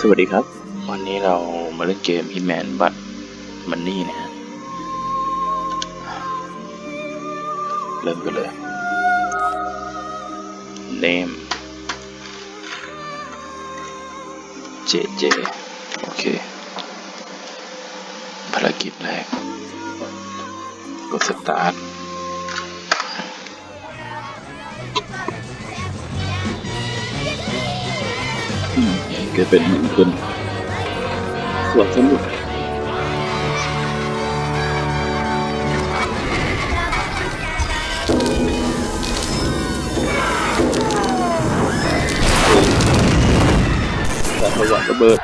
สวัสดีครับ วันนี้เรามาเล่นเกม Hitman บัตมันนี่นะฮะเริ่มกันเลย name JJ โอเค ภารกิจแรก กด start อื ก็เป็นเหมือนคนสวนสนุกแต่ระวังระเบิด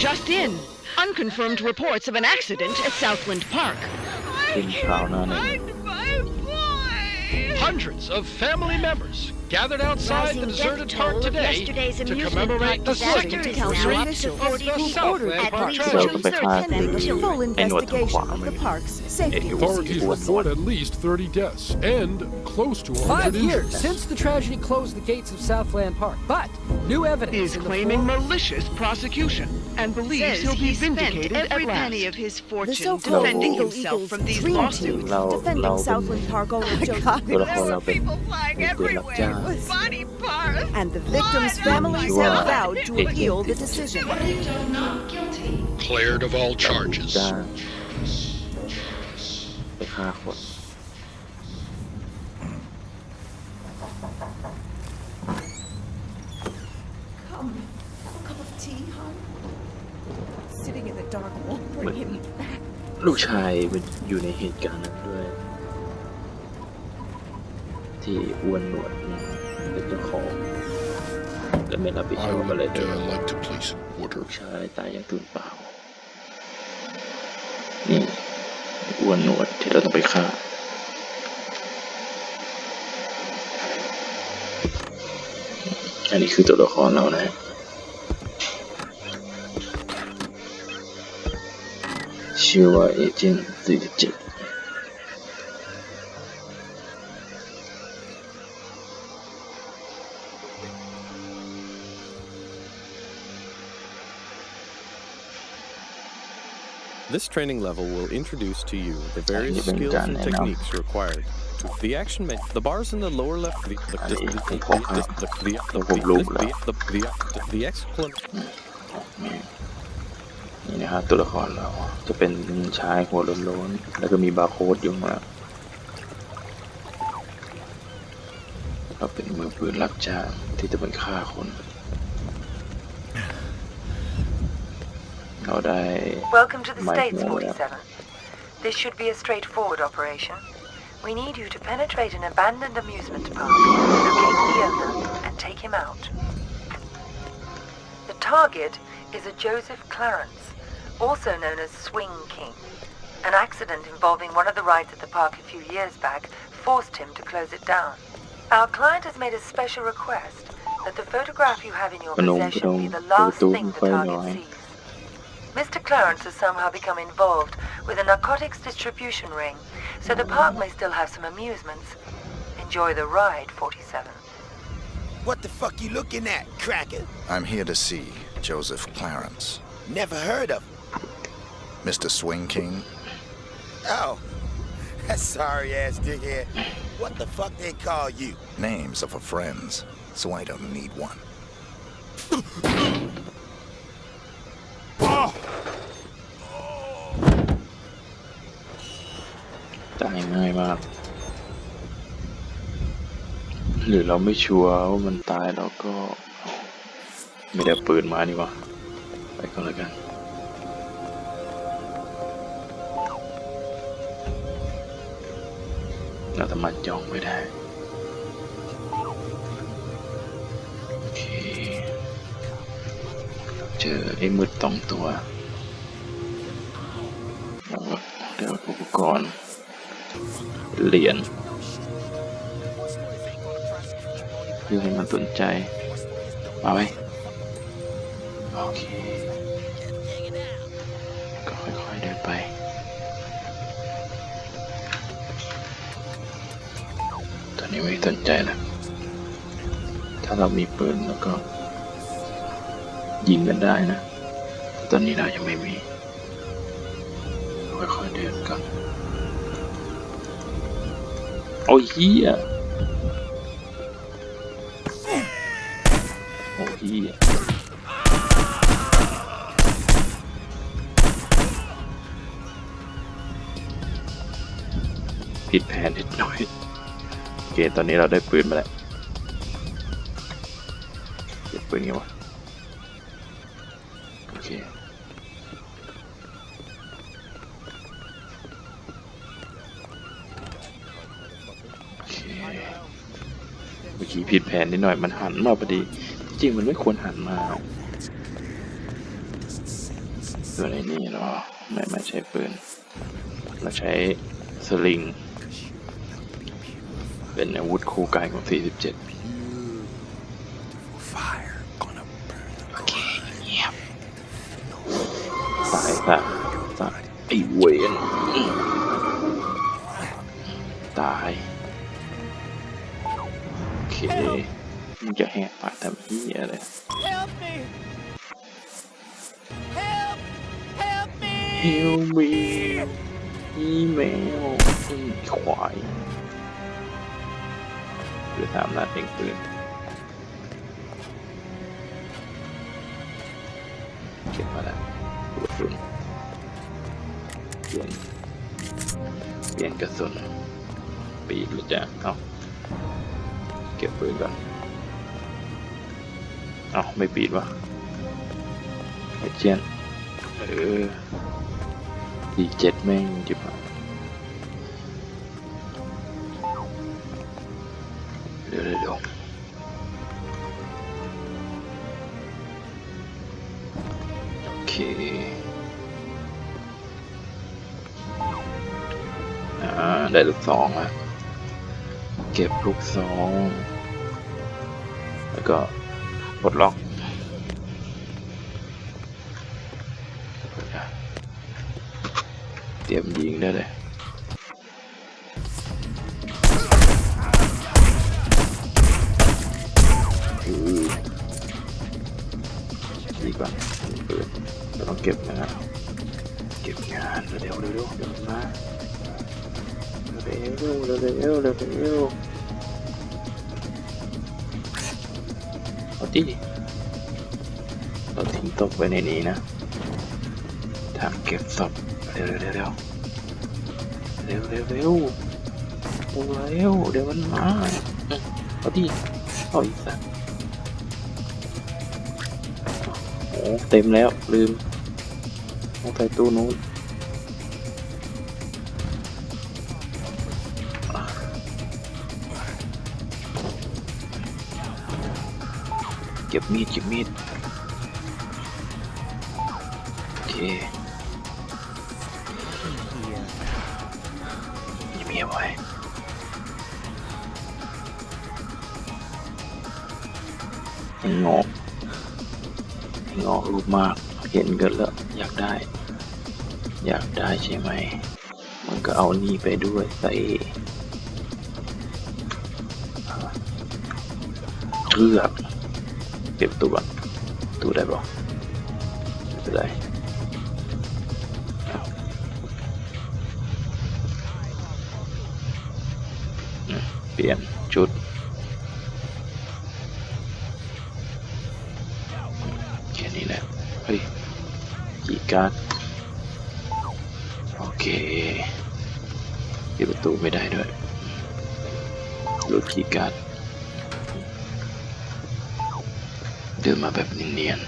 Just in. Unconfirmed reports of an accident at Southland Park. Hundreds of family members gathered outside Rising the deserted park today to commemorate the second anniversary of the Southland Park tragedy. Full investigation of the park's safety. Authorities report at least 30 deaths and close to 100 Five years since the tragedy closed the gates of Southland Park, but New evidence is claiming malicious prosecution and believes he'll be he vindicated spent every at last. penny of his fortune defending himself from these lawsuits. defending Southland Cargo and Joseph. There were people flying everywhere body parts. And the victims' families have vowed to appeal the decision. Cleared of all charges. Come, a cup of tea, hon. Sitting in the dark won't bring him back. ลูกชายมันอยู่ในเหตุการณ์นั้นด้วย ที่อ้วนหนวดเป็นเจ้าของและไม่รับผิดช I อบอะไร would เลย uh, like to place an order. ลูกชายตายอย่างตุนเปล่า นี่อ้วนหนวดที่เราต้องไปฆ่า This training level will introduce to you the various skills and techniques required. The action men, the bars in the lower left, the the the the the the the the the the the excellent นี่นะฮะตัวละครเราจะเป็นชายหัวโล้นๆแล้วก็มีบาร์โค้ดอยู่ข้างมาเราเป็นมือปืนรับจ้างที่จะไปฆ่าคน เราได้ Welcome to the Mike States, Moore. 47. This should be a straightforward operation. We need you to penetrate an abandoned amusement park, locate the owner, and take him out. The target is a Joseph Clarence, also known as Swing King. An accident involving one of the rides at the park a few years back forced him to close it down. Our client has made a special request that the photograph you have in your possession be the last thing the target sees. Mr. Clarence has somehow become involved with a narcotics distribution ring, so the park may still have some amusements. Enjoy the ride, 47. What the fuck you looking at, cracker? I'm here to see Joseph Clarence. Never heard of. him. Mr. Swing King, Oh, that sorry ass dickhead. What the fuck they call you? names are for friends, so I don't need one. หรือเราไม่ชัวร์ว่ามันตายเราก็ ไม่ได้เปืนมานี่วะไปก่อนแล้วกันเราสามารถย่องไม่ได้โอเคเจอไอ้มืดตองตัวแล้วก็เดี๋ยวอุปกรณ์เหรียญ พื่อให้มันสนใจมาไหมโอเคก็ค่อยๆเดินไปตอนนี้ไม่สนใจแล้วถ้าเรามีปืนแล้วก็ยิงกันได้นะ ตอนนี้เรายังไม่มี ค่อยๆเดินก่อนโอ้ยเฮีย โอ้ยเฮียผิดแผนนิดหน่อย โอเค ตอนนี้เราได้ปืนมาแล้วเก็บปืนไงวะ โอเค โอเค เมื่อกี้ผิดแผนนิดหน่อยมันหันมาพอดี จริงมันไม่ควรหันมาตัวอะไรนี่เหรอไม่ไม่ใช้ปืน เราใช้สลิง เป็นอาวุธคู่กายของ 47 Fire gonna burn โอเคเงียบตายซะตายไอ้เวนอื้อตาย โอเค มึงจะแหกปากทำเหี้ยอะไร Help me! Help! Help me! เฮลมีอีเมลไอ้ควายเหลือสามนัดเองปืนเก็บมาแล้วกระสุนเปลี่ยนเปลี่ยนกระสุนปีกหรือจะเอาเก็บปืนก่อน เอาไม่ปีดวะไอเจียนเออดีเจ็ดแม่งจิบหาเดี๋ยวเดี๋ยวเดี๋ยวโอเคอ่าได้ลูกสองละเก็บลูกสองแล้วก็ ปลดล็อกเตรียมยิงได้เลยดีกว่ามีปืนเราต้องเก็บนะครับ เก็บงานเร็วเร็วเร็วเดี๋ยวมาเร็วเร็วเร็วเร็ว ดิเราทิ้งตกไว้ในนี้นะทางเก็บศพเร็วเร็วเร็วเร็วเร็วเร็วเร็วเดี๋ยวมันมาเอาดิเอาอีกสักโอ้เต็มแล้วลืมต้องใส่ตู้นู้น เก็บมีดเก็บมีดโอเคเงียบๆไว้งอกงอกรูปมากเห็นกันแล้วอยากได้ อยากได้ใช่ไหม มันก็เอานี่ไปด้วยใส่เลือก เก็บตัวก่อนตู้ได้ปะไม่เป็นไรเปลี่ยนชุดแค่นี้แหละเฮ้ยกีย์การ์ดโอเคปิดประตูไม่ได้ด้วยรูดกีย์การ์ด เดินมาแบบเนียน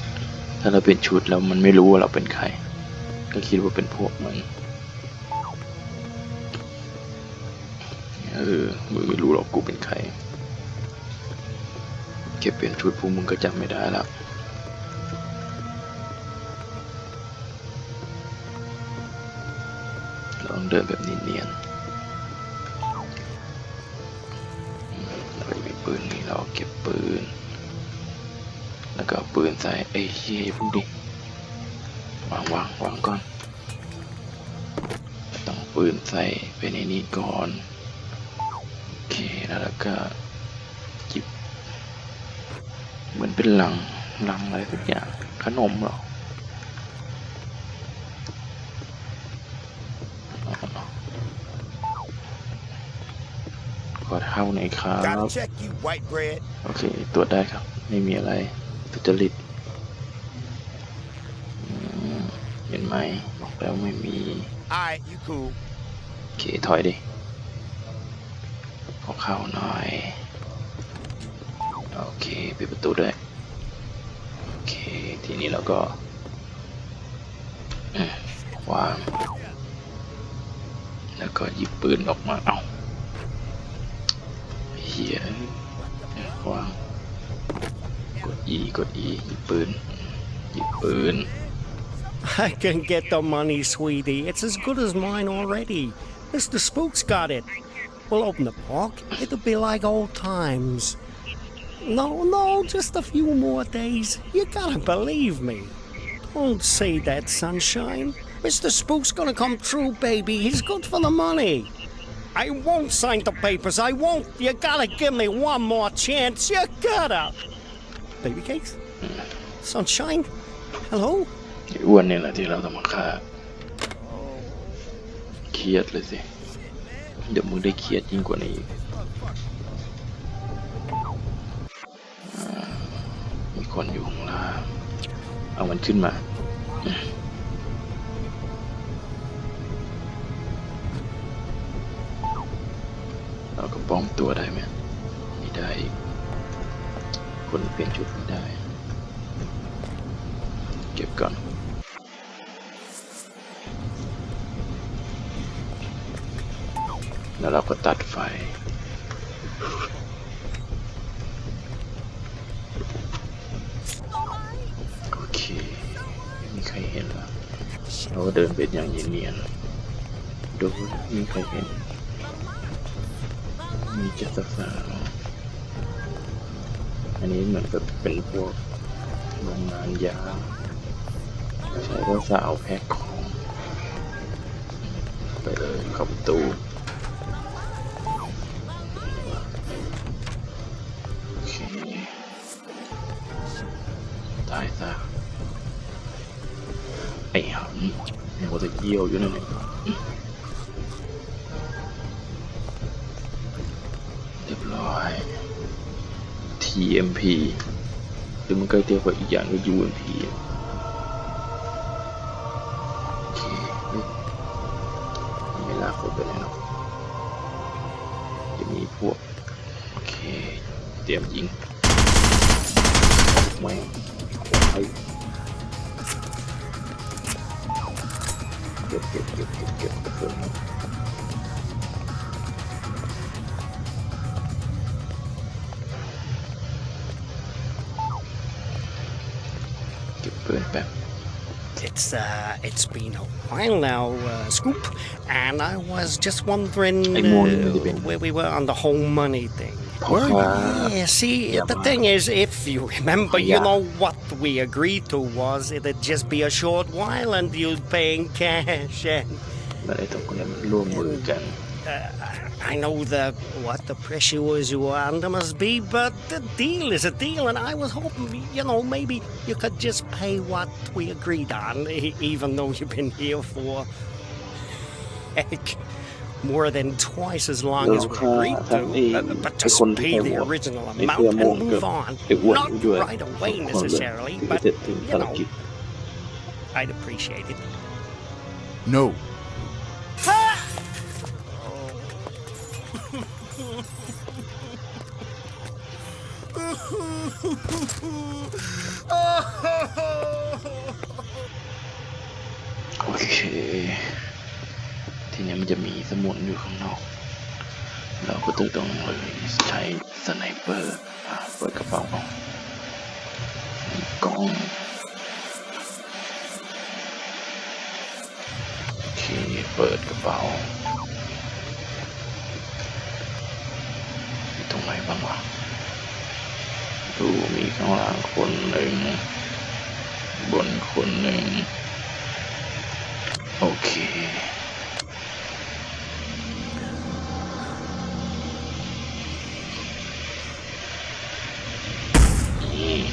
ๆถ้าเราเป็นชุดแล้วมันไม่รู้ว่าเราเป็นใคร ก็คิดว่าเป็นพวกมันเออมึงไม่รู้หรอกกูเป็นใครเก็บเปลี่ยนชุดพวกมึงก็จำไม่ได้แล้วลองเดินแบบเนียนๆเราไม่มีปืนปืนนี่เราเก็บปืน แล้วก็ปืนใส่เอ้ยเฮ้ยพุ่งดิวางวางวางก่อนต้องปืนใส่ไปในนี้ก่อน โอเคแล้วก็หยิบ เหมือนเป็นหลังหลังอะไรสักอย่างขนมหรอขอเท่าหน่อยครับ โอเค ตรวจได้ครับ ไม่มีอะไร ทุจริตอืมเห็นไหมบอกแล้วไม่มี Alright, you cool. โอเคถอยดิขอเข้าหน่อยโอเคปิดประตูด้วยโอเคทีนี้เราก็อืมวางแล้วก็หยิบปืนออกมาเอาเฮียเอ้ยวางกด E กด E หยิบปืน หยิบปืน I can get the money, sweetie. It's as good as mine already. Mr. Spook's got it. We'll open the park. It'll be like old times. No, no, just a few more days. You gotta believe me. Don't say that, sunshine. Mr. Spook's gonna come true, baby. He's good for the money. I won't sign the papers. I won't. You gotta give me one more chance. You gotta. Baby cakes? Sunshine? Hello? ไอ้อ้วนเนี่ยแหละที่เราต้องมาฆ่าเครียดเลยสิ เดี๋ยวมึงได้เครียดยิ่งกว่านี้อีกอ่ามีคนอยู่ข้างล่างเอามันขึ้นมา เราก็ป้องตัวได้ไหมไม่ได้อีก คนเปลี่ยนชุดไม่ได้ เก็บก่อนแล้วเราก็ตัดไฟ โอเคไม่มีใครเห็นแล้วเราก็เดินเป็นอย่างเนียนๆดูไม่มีใครเห็น มีเจตสาว อันนี้เหมือนกับเป็นพวกโรงงานยาใช้ก็สาวแพ็คของ ไปเลยข้าประตูโอเคตายซะไอ้หำมันก็จะเยี่ยวอยู่นั่นเอง UMP หรือมันก็เรียกว่าอีกอย่างก็ UMP โอเคเฮ้ยไม่ลากคนไปไหนหรอกจะมีพวก โอเค เตรียมยิง It's uh, it's been a while now, uh, Scoop, and I was just wondering uh, where we were on the whole money thing. Uh, yeah, see, yeah, the man. thing is, if you remember, Yeah. you know what we agreed to was it'd just be a short while and you'd pay in cash. And แล้ วไอ้สองคนนี้มันร่วมมือกัน I know the what the pressures you are under must be, but the deal is a deal, and I was hoping, you know, maybe you could just pay what we agreed on, e- even though you've been here for heck more than twice as long as we agreed to. Uh, but just pay the original ไอ้ amount เสื้อม่วง and กับ move on. ไอ้อ้วน Not ด้วย right สอง away คนเลย necessarily, ถึง but จะถึง you ภาร know, กิจ I'd appreciate it. No. โอเค ทีนี้มันจะมีสมุนอยู่ข้างนอก เราก็ต้องต้องเลยใช้สไนเปอร์เปิดกระเป๋าเอามีกล้องโอเค เปิดกระเป๋ามีตรงไหนบ้างวะ ดูมีข้างล่างคนหนึ่ง บนคนหนึ่ง โอเค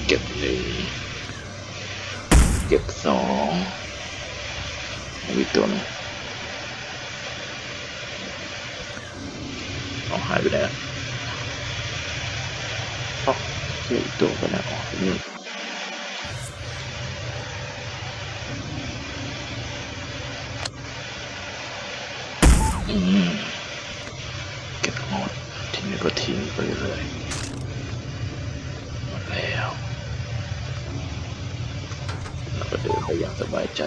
เก็บหนึ่ง เก็บสองมีตัวหนึงเอาหายไปไหนแล้วอ๋อ ตัวไปแล้วอ๋อนี่เก็บหมดทิ้งแล้ก็ทิ้งไปเลยหมดแล้วแล้วก็เดินไปอย่างสบายใจ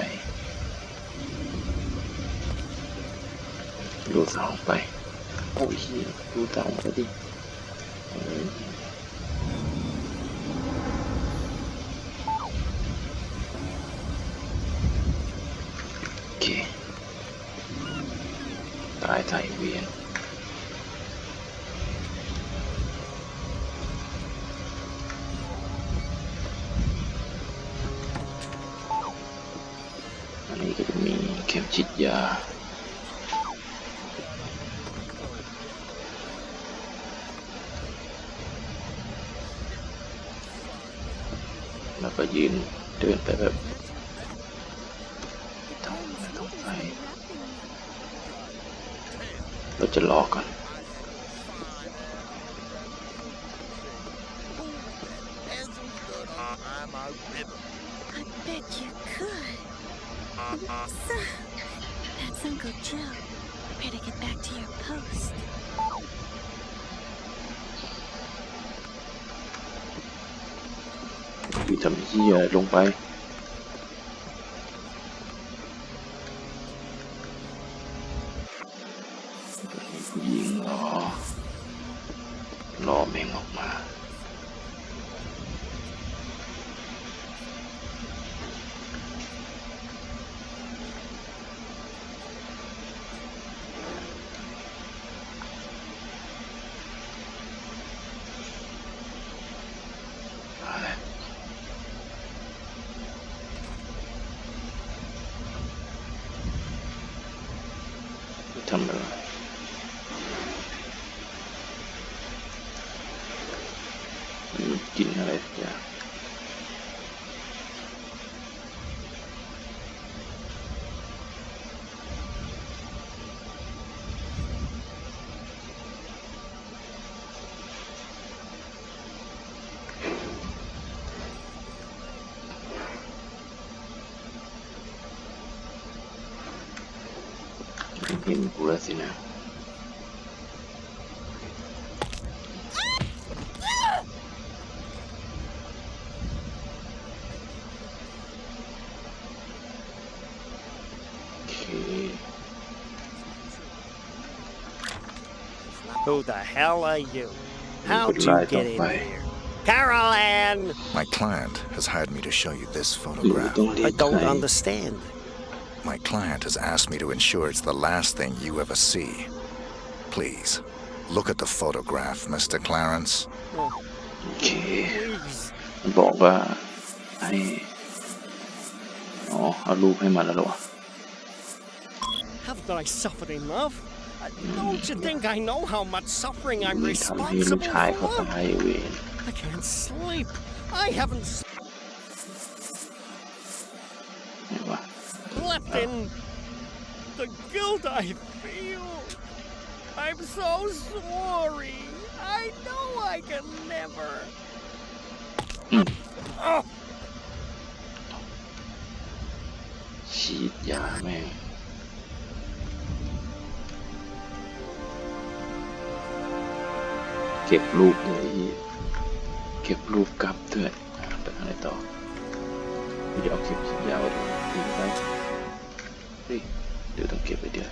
ดูเสาไป โอ้ยเหี้ยดูเสาไปดิ แล้วก็ยืนเดินไปแบบทำไม่ต้องไปเราจะรอก่อน ลงไป ยิงรอรอแม่งออกมาแล้ว ทำอะไรมันกินอะไรสักอย่าง เห็นกูแล้วสินะโอเค Who the hell are you? How'd Good you night, get in bye. here? Carol Ann! My client has hired me to show you this หรือ photograph. ต้องเรีย I กใคร don't understand. My client has asked me to ensure it's the last thing you ever see. Please, look at the photograph, Mr. Clarence. โอเค Please. มันบอกว่าให้อ๋อ เอารูปให้มันแล้วเหรอวะ Haven't I suffered enough? Uh, Don't you think I know how much suffering I'm นี่ทำให้ลูก responsible ชายเขา for? ตายเวน I can't sleep. I haven't In the guilt I feel. I'm so sorry. I know I can never. Oh, ฉีดยาแม่ง เก็บรูปเลยอ้เหี้ยเก็บรูปกลับด้วยอะไปทางไหนต่อเดี๋ยวเอาเข็มฉีดยาไว้ตรงนี้ทิ้งไป ฮ้ยเดี๋ยวต้องเก็บไว้เดี๋ยว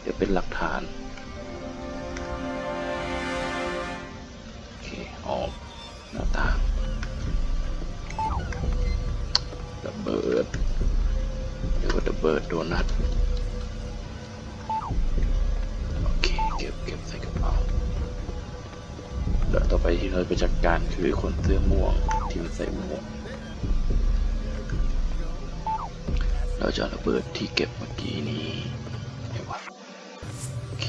เดี๋ยวเป็นหลักฐานโอเคออกหน้าต่างระเบิดเดี๋ยวก็ระเบิดโดนัทโอเคเก็บเก็บใส่กระเป๋าแล้วต่อไปที่เราไปจัดการคือคนเสื้อม่วงที่มันใส่หมวก เราจะระเบิดที่เก็บเมื่อกี้นี้ไม่วะโอเค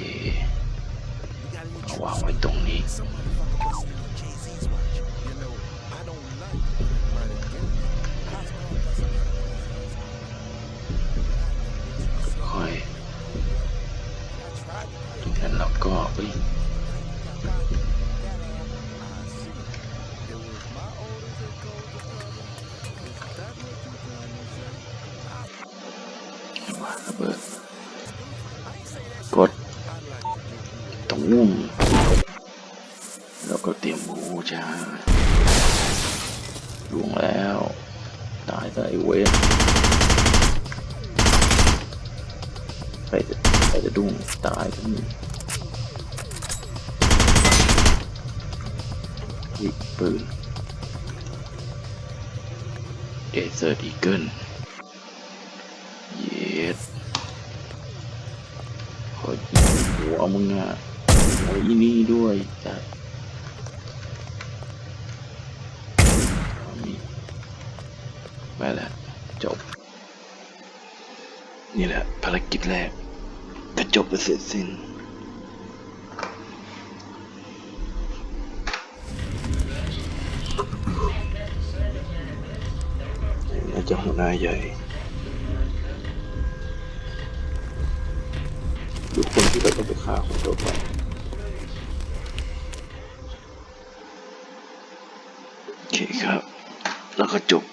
เอาวางไว้ตรงนี้ เบิดกดตุ้มแล้วก็เตรียมบูชาลวงแล้ว ตายซะไอ้เวนไปจะไปจะดุ้งตายทั้งนี้ปืนเอเซอร์ดีเกิลเย็ดขอยิงหัว มึงอะโอ้ยนี่ด้วยจัดนี่ไปแล้วจบ นี่แหละภารกิจแรกก็จบไปเสร็จสิ้นน่าจะหัวหน้าใหญ่ แล้วก็จบ